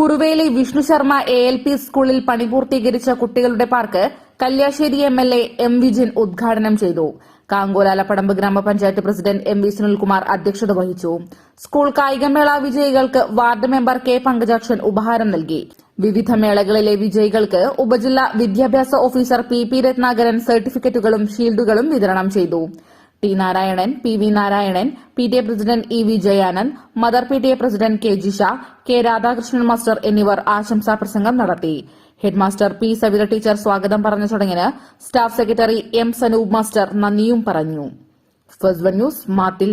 Kuruveli Vishnu Sharma A L P സ്കൂളിൽ പണി പൂർത്തീകരിച്ച കുട്ടികളുടെ park Kalliasseri M L A M Vijin ഉദ്ഘാടനം ചെയ്തു. കാങ്കോലാലപ്പടമ്പ് ഗ്രാമപഞ്ചായത്ത് പ്രസിഡന്റ് എം വി സുനിൽകുമാർ അധ്യക്ഷത വഹിച്ചു. സ്കൂൾ കായികമേള വിജയികൾക്ക് വാർഡ് മെമ്പർ കെ പങ്കജാക്ഷൻ ഉപഹാരം നൽകി. വിവിധ മേളകളിലെ വിജയികൾക്ക് ഉപജില്ലാ വിദ്യാഭ്യാസ ഓഫീസർ പി പി രത്നാകരൻ സർട്ടിഫിക്കറ്റുകളും ഷീൽഡുകളും വിതരണം ചെയ്തു. T Narayanan P V Narayanan P T A president E V Jayanand mother P T A president K G Sha K Radhakrishnan master എന്നിവർ ആശംസാ പ്രസംഗം നടത്തി. ഹെഡ്മാസ്റ്റർ പി സവിത ടീച്ചർ സ്വാഗതം പറഞ്ഞ ചടങ്ങിന് staff secretary M Sanoop master നന്ദിയും പറഞ്ഞു. First news മാത്തിൽ.